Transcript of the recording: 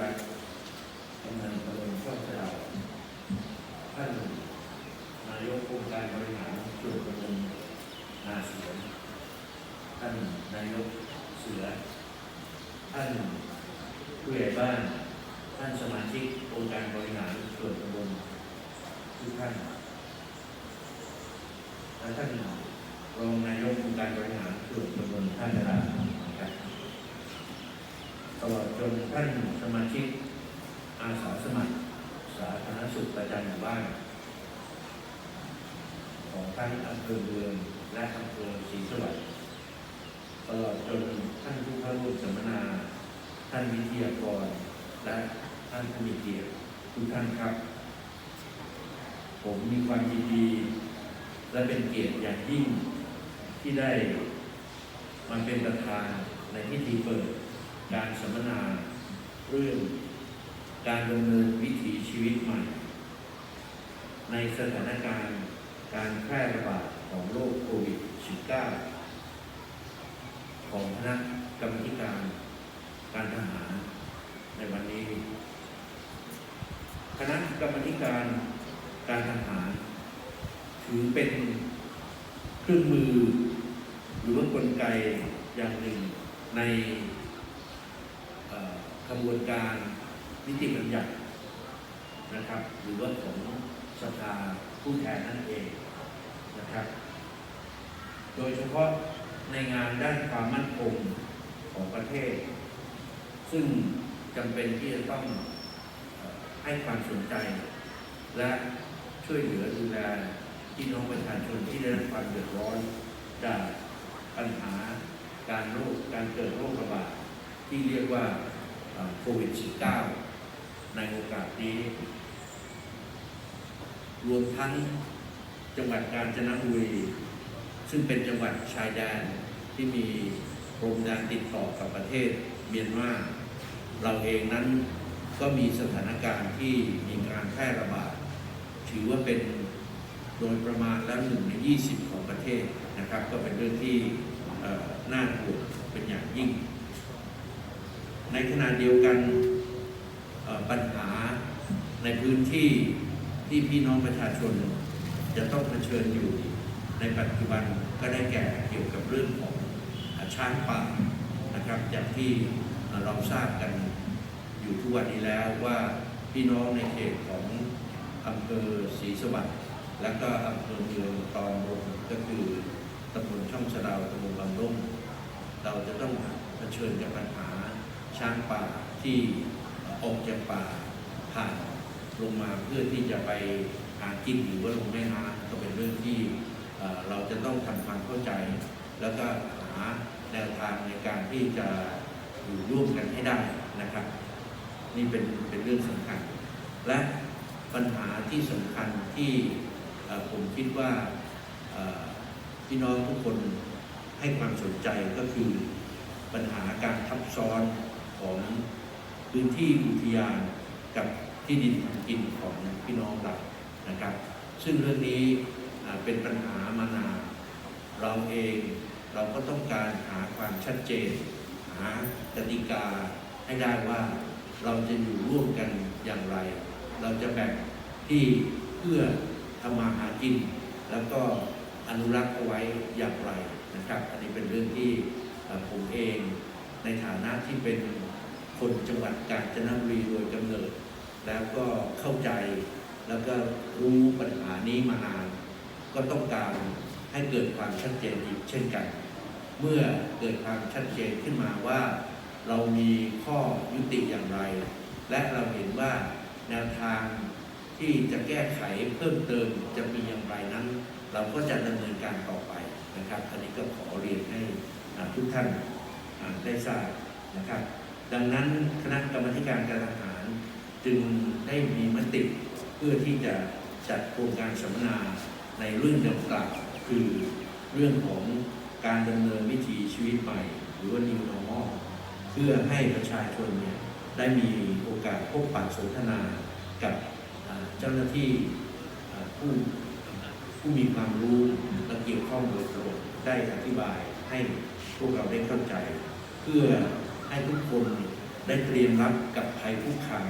รัตน์กำนันตำบลช่องสะดาวท่านนายกองค์การบริหารส่วนตำบลนาเสือท่านนายกเสือ ท่านผู้ใหญ่บ้าน ท่านสมาชิกองค์การบริหารส่วนตำบลทุกท่านและท่านรองนายกองค์การบริหารส่วนตำบลท่านรานะครับ ตลอดจนท่านสมาชิกอาสาสมัคร สาธารณสุขประจำหมู่บ้าน ของท่านอำเภอเมืองและอำเภอศรีสวัสดิ์ตลอดจนท่านผู้เข้าร่วมสัมมนา ท่านวิทยากร และท่านผู้มีเกียรติทุกท่านครับ ผมมีความยินดี และเป็นเกียรติอย่างยิ่งที่ได้มาเป็นประธานในพิธีเปิด การสัมมนาเรื่องการดำเนินวิถีชีวิตใหม่ ในสถานการณ์การแพร่ระบาดของโรคโควิด -19 ของคณะกรรมการการทหารในวันนี้ คณะกรรมการการทหาร ถือเป็นเครื่องมือ หรือว่ากลไกอย่างหนึ่งใน เอ่อขบวนการนิติบัญญัตินะครับ หรือว่าของสภาผู้แทนนั่นเองนะครับ โดยเฉพาะในงานด้านความมั่นคงของประเทศ ซึ่งจำเป็นที่จะต้องให้ความสนใจ และช่วยเหลือดูแลพี่น้องประชาชนที่ได้รับความเดือดร้อนจากปัญหาการโรคการเกิดโรคระบาด ที่เรียกว่าโควิด -19 ในโอกาสนี้ รวมทั้งจังหวัดกาญจนบุรีซึ่งเป็นจังหวัดชายแดนที่มีพรมแดนติดต่อกับประเทศเมียนมาเราเองนั้นก็มีสถานการณ์ที่มีการแพร่ระบาด ถือว่าเป็นโดยประมาณแล้วหนึ่งใน 20 ของประเทศนะครับ ก็เป็นเรื่องที่น่าห่วงเป็นอย่างยิ่ง ในขณะเดียวกันปัญหาในพื้นที่ที่พี่น้องประชาชน จะต้องเผชิญอยู่ในปัจจุบันก็ได้แก่เกี่ยวกับเรื่องของช้างป่านะครับจากที่เราทราบกันอยู่ทุกวันนี้แล้วว่าพี่น้องในเขตของอำเภอศรีสวัสดิ์และก็อำเภอเมืองตอนบนก็คือตำบลช่องสะดาวตำบลบางร่มเราจะต้องเผชิญกับปัญหา ช้างป่าที่ออกจากป่าผ่านลงมาเพื่อที่จะไปหากินหรือว่าลงแม่น้ำก็เป็นเรื่องที่เราจะต้องทำความเข้าใจ แล้วก็หาแนวทางในการที่จะอยู่ร่วมกันให้ได้นะครับ นี่เป็นเป็นเรื่องสำคัญ และปัญหาที่สำคัญที่ผมคิดว่าพี่น้องทุกคนให้ความสนใจก็คือปัญหาการทับซ้อน ของพื้นที่อุทยานกับที่ดินทำกินของพี่น้องเรานะครับ ซึ่งเรื่องนี้เป็นปัญหามานานเราเองเราก็ต้องการหาความชัดเจน หากติกาให้ได้ว่าเราจะอยู่ร่วมกันอย่างไร เราจะแบ่งที่เพื่อทำมาหากิน แล้วก็อนุรักษ์เอาไว้อย่างไรนะครับ อันนี้เป็นเรื่องที่ผมเองในฐานะที่เป็น คนจังหวัดกาญจนบุรีโดยกำเนิด แล้วก็เข้าใจแล้วก็รู้ปัญหานี้มานาน ก็ต้องการให้เกิดความชัดเจนอีกเช่นกัน เมื่อเกิดความชัดเจนขึ้นมาว่า เรามีข้อยุติอย่างไร และเราเห็นว่าแนวทางที่จะแก้ไขเพิ่มเติมจะมีอย่างไรนั้น เราก็จะดำเนินการต่อไปนะครับ อันนี้ก็ขอเรียนให้ทุกท่านได้ทราบนะครับ ดังนั้นคณะกรรมธิการการทหาร จึงได้มีมติเพื่อที่จะจัดโครงการสัมมนาในเรื่องดังกล่าวคือเรื่องของการดำเนินวิถีชีวิตใหม่ หรือว่า New Normal เพื่อให้ประชาชนเนี่ยได้มีโอกาสพบปะสนทนากับเจ้าหน้าที่ผู้ผู้มีความรู้และเกี่ยวข้องโดยตรงได้อธิบายให้พวกเราได้เข้าใจ เพื่อ ให้ทุกคนได้เตรียมรับกับภัยคุกคาม